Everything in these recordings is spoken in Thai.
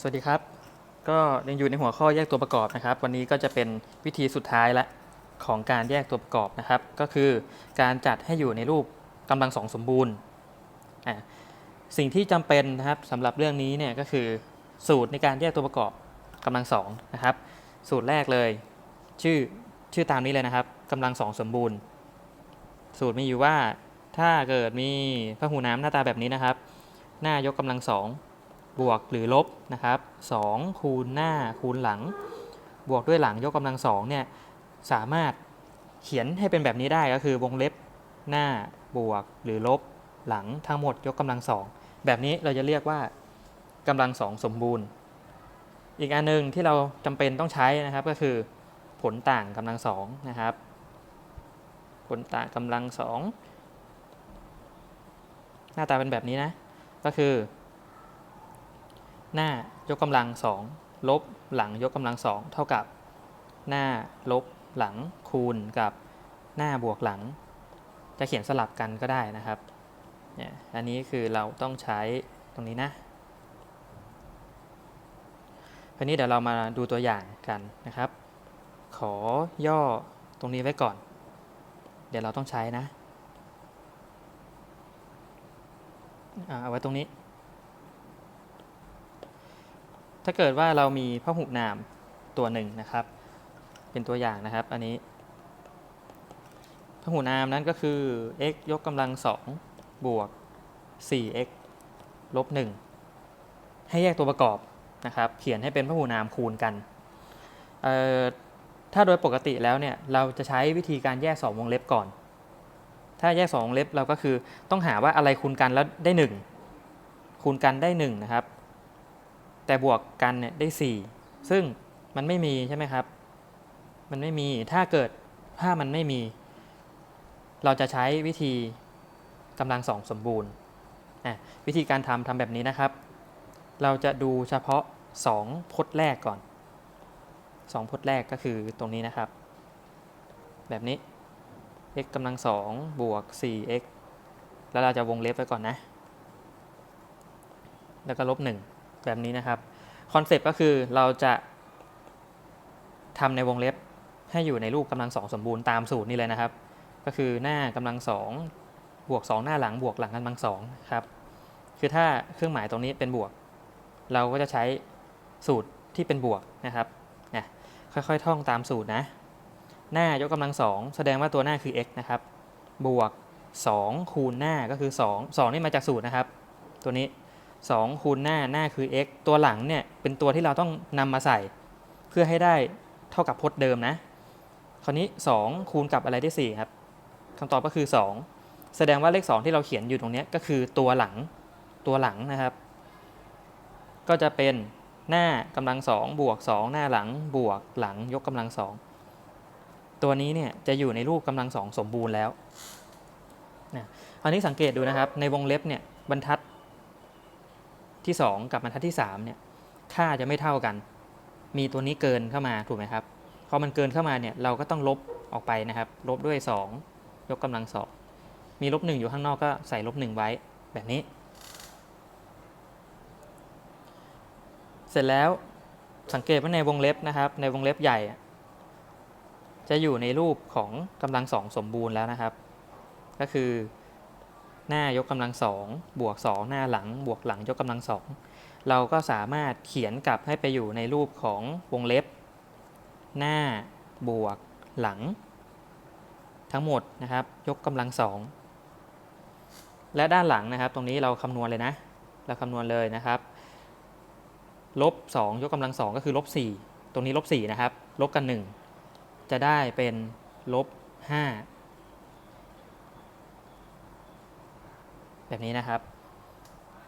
สวัสดีครับ ก็ยังอยู่ในหัวข้อแยกตัวประกอบนะครับ วันนี้ก็จะเป็นวิธีสุดท้ายละของการแยกตัวประกอบนะครับ ก็คือการจัดให้อยู่ในรูปกำลังสองสมบูรณ์อะสิ่งที่จำเป็นนะครับสำหรับเรื่องนี้เนี่ยก็คือสูตรในการแยกตัวประกอบกำลังสองนะครับ สูตรแรกเลย ชื่อชื่อตามนี้เลยนะครับกำลังสองสมบูรณ์ สูตรมีอยู่ว่าถ้าเกิดมีพหูน้ำหน้าตาแบบนี้นะครับ หน้ายกกำลังสอง บวกหรือลบนะครับ2คูณหน้าคูณหลัง บวกด้วยหลังยกกำลังสองเนี่ยสามารถเขียนให้เป็นแบบนี้ได้ก็คือวงเล็บหน้าบวกหรือลบหลังทั้งหมดยกกำลังสองแบบนี้เราจะเรียกว่ากำลังสองสมบูรณ์ อีกอันหนึงที่เราจำเป็นต้องใช้นะครับก็คือผลต่างกำลังสองนะครับ ผลต่างกำลังสองหน้าตาเป็นแบบนี้นะ ก็คือ หน้ายกกำลังสองลบหลังยกกำลังสองเท่ากับ หน้าลบหลังคูณกับหน้าบวกหลัง จะเขียนสลับกันก็ได้นะครับเนี่ยอันนี้คือเราต้องใช้ตรงนี้นะคราวนี้เดี๋ยวเรามาดูตัวอย่างกันนะครับ ขอย่อตรงนี้ไว้ก่อน เดี๋ยวเราต้องใช้นะเอาไว้ตรงนี้ ถ้าเกิดว่าเรามีพหุนามตัวหนึ่งนะครับ เป็นตัวอย่างนะครับ อันนี้พหุนามนั้นก็คือ x ยกกำลังสองบวก 4x ลบ1ให้แยกตัวประกอบนะครับ เขียนให้เป็นพหุนามคูณกันเอ่อถ้าโดยปกติแล้วเนี่ยเราจะใช้วิธีการแยก 2 วงเล็บก่อน ถ้าแยก 2 วงเล็บเราก็คือต้องหาว่าอะไรคูณกันแล้วได้ 1 คูณกันได้1นะครับ แต่บวกกันเนี่ยได้ 4 ซึ่งมันไม่มีใช่ไหมครับ มันไม่มีถ้าเกิดถ้ามันไม่มี เราจะใช้วิธีกำลังสองสมบูรณ์วิธีการทำทำแบบนี้นะครับ เราจะดูเฉพาะ 2พจน์แรกก่อน 2พจน์แรกก็คือตรงนี้นะครับ แบบนี้ x กำลังสองบวก 4x แล้วเราจะวงเล็บไว้ก่อนนะ แล้วก็ลบ1 แบบนี้นะครับคอนเซปต์ก็คือเราจะทำในวงเล็บให้อยู่ในรูปกำลังสองสมบูรณ์ตามสูตรนี้เลยนะครับ ก็คือหน้ากำลังสองบวก 2 หน้าหลังบวกหลังกำลังสองครับคือถ้าเครื่องหมายตรงนี้เป็นบวก เราก็จะใช้สูตรที่เป็นบวกนะครับนะค่อยๆท่องตามสูตรนะ หน้ายกกำลังสองแสดงว่าตัวหน้าคือ x นะครับบวก 2 คูณหน้าก็คือ 2 2 นี่มาจากสูตรนะครับ ตัวนี้ 2คูณหน้าหน้าคือ x ตัวหลังเนี่ยเป็นตัวที่เราต้องนำมาใส่ เพื่อให้ได้เท่ากับพจน์เดิมนะ คราวนี้ 2 คูณกับอะไรได้4ครับคำตอบก็คือ 2 แสดงว่าเลข 2 ที่เราเขียนอยู่ตรงเนี้ยก็คือตัวหลังตัวหลังนะครับ ก็จะเป็นหน้ากำลังสองบวก 2 หน้าหลังบวกหลังยกกำลังสองตัวนี้เนี่ยจะอยู่ในรูปกำลังสองสมบูรณ์แล้วนะอันนี้สังเกตดูนะครับในวงเล็บเนี่ยบรรทัด ที่ 2 กับบรรทัดที่3เนี่ยค่าจะไม่เท่ากัน มีตัวนี้เกินเข้ามาถูกไหมครับพอมันเกินเข้ามาเนี่ยเราก็ต้องลบออกไปนะครับ ลบด้วย 2 ยกกำลังสองมีลบหนึ่งอยู่ข้างนอกก็ใส่ลบหนึ่งไว้แบบนี้ เสร็จแล้วสังเกตว่าในวงเล็บนะครับ ในวงเล็บใหญ่ จะอยู่ในรูปของกำลังสองสมบูรณ์แล้วนะครับ ก็คือ หน้ายกกำลังสองบวกสองหน้าหลัง บวกหลังยกกำลังสองเราก็สามารถเขียนกลับให้ไปอยู่ในรูปของวงเล็บ หน้าบวกหลัง ทั้งหมดนะครับ ยกกำลังสองและด้านหลังนะครับ ตรงนี้เราคำนวณเลยนะ เราคำนวณเลยนะครับลบ2ยกกำลังสองก็คือลบ4ตรงนี้ลบ4นะครับ ลบกัน 1 จะได้เป็นลบ5 แบบนี้นะครับ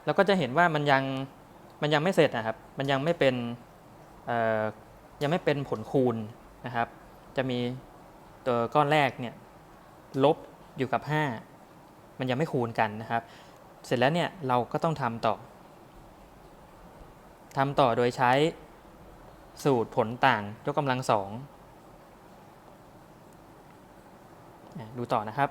แล้วก็จะเห็นว่ามันยังมันยังไม่เสร็จนะครับ มันยังไม่เป็นยังไม่เป็นผลคูณนะครับ จะมีตัวก้อนแรกเนี่ยลบอยู่กับ 5 มันยังไม่คูณกันนะครับ เสร็จแล้วเนี่ยเราก็ต้องทำต่อทำต่อโดยใช้สูตรผลต่างยกกำลังสองดูต่อนะครับ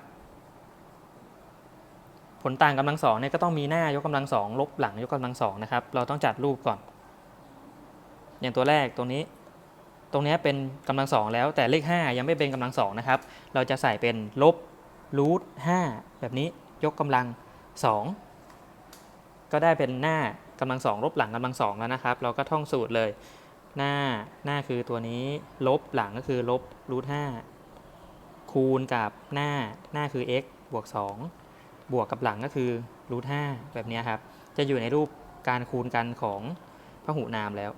ผลต่างกำลังสองเนี่ยก็ต้องมีหน้ายกกำลังสองลบหลังยกกำลังสองนะครับ เราต้องจัดรูปก่อน อย่างตัวแรกตรงนี้ ตรงนี้เป็นกำลังสองแล้วแต่เลข 5 ยังไม่เป็นกำลังสองนะครับ เราจะใส่เป็นลบรูท5แบบนี้ยกกำลัง2ก็ได้เป็นหน้ากำลังสองลบหลังกำลังสองแล้วนะครับ เราก็ท่องสูตรเลย หน้าหน้าคือตัวนี้ ลบหลังก็คือลบรูท5คูณกับหน้าหน้าคือ x บวก2 บวกกับหลังก็คือรูท5แบบนี้ครับ จะอยู่ในรูปการคูณกันของพหุนามแล้ว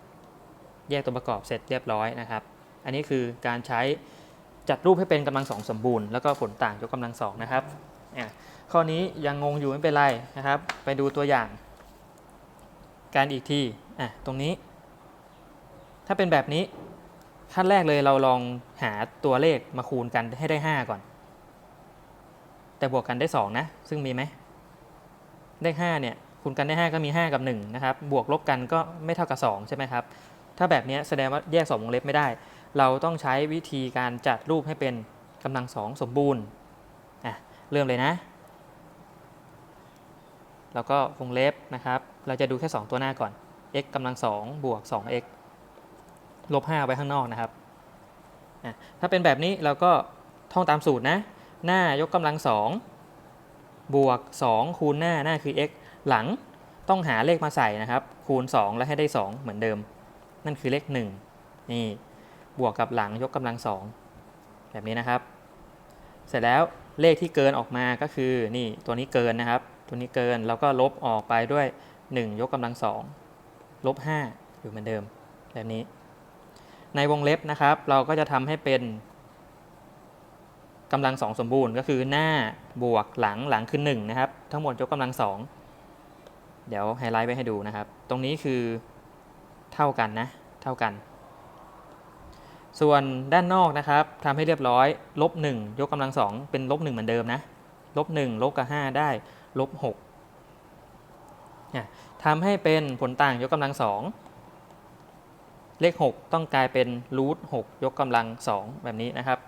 แยกตัวประกอบเสร็จเรียบร้อยนะครับ อันนี้คือการใช้จัดรูปให้เป็นกำลังสองสมบูรณ์แล้วก็ผลต่างยกกำลังสองนะครับอะข้อนี้ยังงงอยู่ไม่เป็นไรนะครับ ไปดูตัวอย่าง การอีกทีอะตรงนี้ ถ้าเป็นแบบนี้ขั้นแรกเลยเราลองหาตัวเลขมาคูณกันให้ได้ 5 ก่อน แต่บวกกันได้ 2 นะ ซึ่งมีไหมได้5เนี่ยคูณกันได้ 5 ก็มี 5 กับ 1 นะครับ บวกลบกันก็ไม่เท่ากับ 2 ใช่ไหมครับ ถ้าแบบนี้แสดงว่าแยก2วงเล็บไม่ได้ เราต้องใช้วิธีการจัดรูปให้เป็นกำลัง2สมบูรณ์อะเริ่มเลยนะ แล้วก็วงเล็บนะครับ เราจะดูแค่ 2 ตัวหน้าก่อน x กำลัง2บวก 2x ลบ5ไว้ข้างนอกนะครับอะถ้าเป็นแบบนี้เราก็ท่องตามสูตรนะ หน้ายกกำลัง2บวก 2 คูณหน้าหน้าคือ x หลังต้องหาเลขมาใส่นะครับ คูณ 2 แล้วให้ได้ 2 เหมือนเดิม นั่นคือเลข 1 นี่บวกกับหลังยกกำลัง 2 แบบนี้นะครับ เสร็จแล้วเลขที่เกินออกมาก็คือนี่ตัวนี้เกินนะครับ ตัวนี้เกินเราก็ลบออกไปด้วย 1 ยกกำลัง 2 ลบ 5 อยู่เหมือนเดิม แบบนี้ ในวงเล็บนะครับ เราก็จะทำให้เป็น กำลังสองสมบูรณ์ก็คือหน้าบวกหลังหลังคือ1นะครับ ทั้งหมดยกกำลังสองเดี๋ยวไฮไลท์ไว้ให้ดูนะครับ ตรงนี้คือเท่ากันนะ เท่ากัน ส่วนด้านนอกนะครับทำให้เรียบร้อยลบ1ยกกำลังสองเป็นลบ1เหมือนเดิมนะลบ1ลบกับ5ได้ลบ6เนี่ยทำให้เป็นผลต่างยกกำลังสองเลข 6 ต้องกลายเป็นรูท6ยกกำลัง 2 แบบนี้นะครับ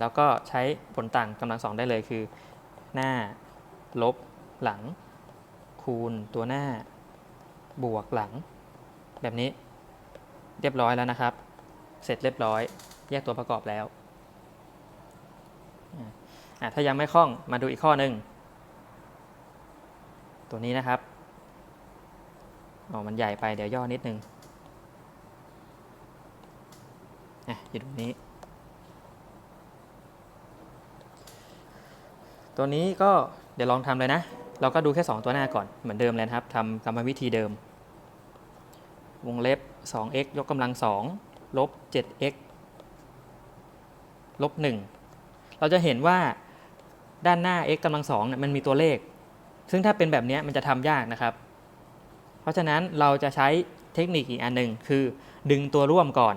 แล้วก็ใช้ผลต่างกำลังสองได้เลยคือ หน้า ลบ หลัง คูณตัวหน้า บวกหลัง แบบนี้เรียบร้อยแล้วนะครับ เสร็จเรียบร้อย แยกตัวประกอบแล้ว ถ้ายังไม่คล่องมาดูอีกข้อหนึ่ง ตัวนี้นะครับอ๋อมันใหญ่ไปเดี๋ยวย่อนิดนึง อะอยู่ตรงนี้ ตัวนี้ก็เดี๋ยวลองทำเลยนะ เราก็ดูแค่ 2 ตัวหน้าก่อนเหมือนเดิมเลยครับทำกรรมวิธีเดิม วงเล็บ 2x ยกกำลัง 2 ลบ 7x ลบ 1 เราจะเห็นว่าด้านหน้า x กำลัง2เนี่ยมันมีตัวเลข ซึ่งถ้าเป็นแบบนี้มันจะทำยากนะครับ เพราะฉะนั้นเราจะใช้เทคนิคอีกอันหนึ่งคือ ดึงตัวร่วมก่อน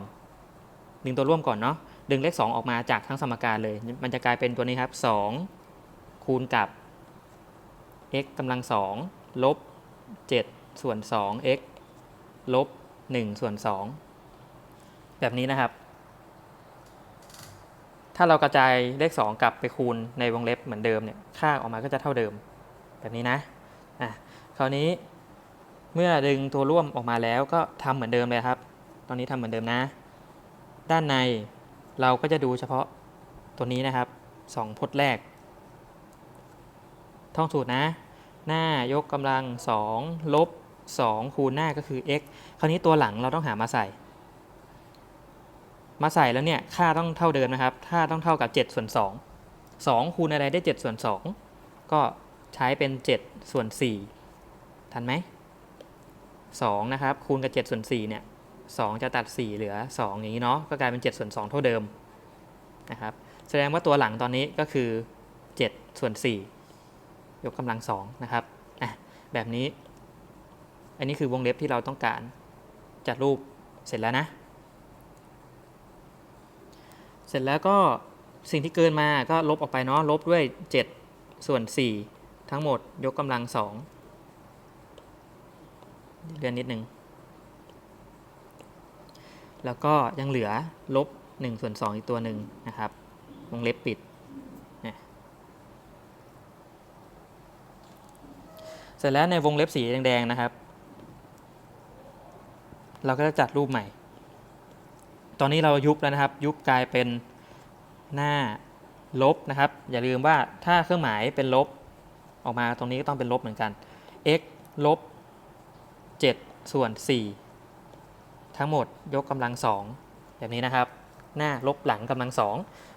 ดึงตัวร่วมก่อนเนาะดึงเลข 2 ออกมาจากทั้งสมการเลย มันจะกลายเป็นตัวนี้ครับ 2 คูณกับ x กำลัง2ลบ 7 ส่วน 2x ลบ 1 ส่วน 2 แบบนี้นะครับ ถ้าเรากระจายเลข 2 กลับไปคูณในวงเล็บเหมือนเดิมเนี่ย ค่าออกมาก็จะเท่าเดิม แบบนี้นะ อะ คราวนี้เมื่อดึงตัวร่วมออกมาแล้วก็ทำเหมือนเดิมเลยครับ ตอนนี้ทำเหมือนเดิมนะ ด้านในเราก็จะดูเฉพาะตัวนี้นะครับ 2 พจน์แรก ท่องสูตรนะ หน้ายกกำลัง 2 ลบ 2 คูณหน้าก็คือ x คราวนี้ตัวหลังเราต้องหามาใส่ มาใส่แล้วเนี่ยค่าต้องเท่าเดิมนะครับ ค่าต้องเท่ากับ7ส่วน2 2 คูณอะไรได้7ส่วน2 ก็ใช้เป็น7ส่วน4ทันไหม2นะครับคูณกับ7ส่วน4เนี่ย2จะตัด 4 เหลือ 2 อย่างนี้เนาะก็กลายเป็น7ส่วน2เท่าเดิมนะครับแสดงว่าตัวหลังตอนนี้ก็คือ7ส่วน4 ยกกำลัง2นะครับอะแบบนี้ อันนี้คือวงเล็บที่เราต้องการจัดรูปเสร็จแล้วนะ เสร็จแล้วก็สิ่งที่เกินมาก็ลบออกไปเนาะลบด้วย 7 ส่วน 4 ทั้งหมดยกกำลัง2เรียนนิดนึงแล้วก็ยังเหลือลบ1ส่วน2อีกตัวหนึ่งนะครับ วงเล็บปิดนะ เสร็จแล้วในวงเล็บสีแดงๆนะครับ เราก็จะจัดรูปใหม่ ตอนนี้เรายุบแล้วนะครับ ยุบกลายเป็นหน้าลบนะครับ อย่าลืมว่าถ้าเครื่องหมายเป็นลบ ออกมาตรงนี้ก็ต้องเป็นลบเหมือนกัน x ลบ 7 ส่วน 4 ทั้งหมดยกกำลังสองแบบนี้นะครับ หน้าลบหลังกำลังสอง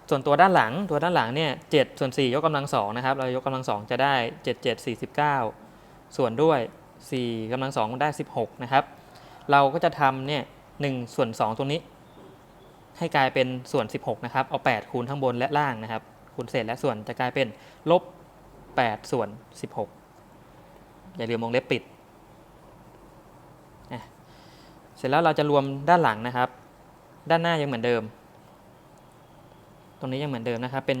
ส่วนตัวด้านหลังตัวด้านหลังเนี่ย7ส่วน4ยกกำลังสองนะครับ เรายกกำลังสองจะได้ 7 7 49 ส่วนด้วย4กำลังสองได้ 16 นะครับ เราก็จะทำเนี่ย1ส่วน 2 ตรงนี้ ให้กลายเป็นส่วน 16 นะครับ เอา 8 คูณข้างบนและล่างนะครับ คูณเศษและส่วนจะกลายเป็นลบ 8 ส่วน 16 อย่าลืมวงเล็บปิด เสร็จแล้วเราจะรวมด้านหลังนะครับ ด้านหน้ายังเหมือนเดิม ตรงนี้ยังเหมือนเดิมนะครับ เป็น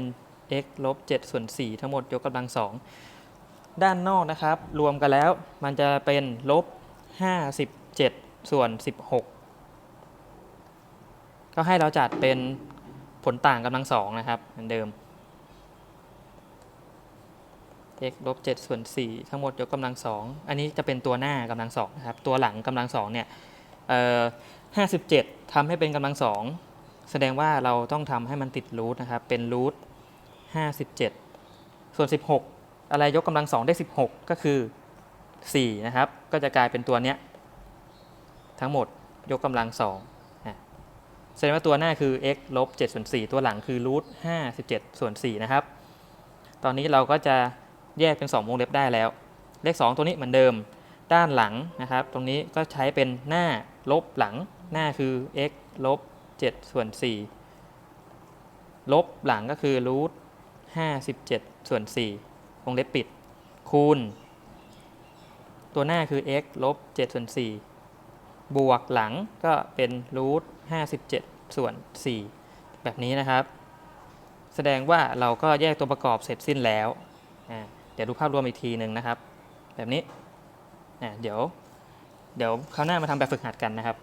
x ลบ7ส่วน4ทั้งหมดยกกำลัง2 ด้านนอกนะครับ รวมกันแล้วมันจะเป็นลบ 57 ส่วน 16 ก็ให้เราจัดเป็นผลต่างกำลังสองนะครับ เหมือนเดิม x ลบ7ส่วน4ทั้งหมดยกกำลังสองอันนี้จะเป็นตัวหน้ากำลังสองนะครับ ตัวหลังกำลังสองเนี่ยเอ่อ57ทำให้เป็นกำลังสองแสดงว่าเราต้องทำให้มันติดรูทนะครับ เป็นรูท57ส่วน16 อะไรยกกำลังสองได้ 16 ก็คือ 4 นะครับ ก็จะกลายเป็นตัวเนี้ยทั้งหมดยกกำลังสองแสดงว่าตัวหน้าคือ x ลบ7ส่วน4ตัวหลังคือรูท57ส่วน4นะครับ ตอนนี้เราก็จะแยกเป็น 2 วงเล็บได้แล้ว เลข 2 ตัวนี้เหมือนเดิม ด้านหลังนะครับ ตรงนี้ก็ใช้เป็นหน้าลบหลัง หน้าคือ x ลบ7ส่วน4ลบหลังก็คือรูท57ส่วน4 วงเล็บปิด คูณ ตัวหน้าคือ x ลบ7ส่วน4บวกหลังก็เป็นรูท57 ส่วน 4 แบบนี้นะครับ แสดงว่าเราก็แยกตัวประกอบเสร็จสิ้นแล้ว เดี๋ยวดูภาพรวมอีกทีหนึ่งนะครับ แบบนี้ เดี๋ยว เดี๋ยวคราวหน้ามาทำแบบฝึกหัดกันนะครับ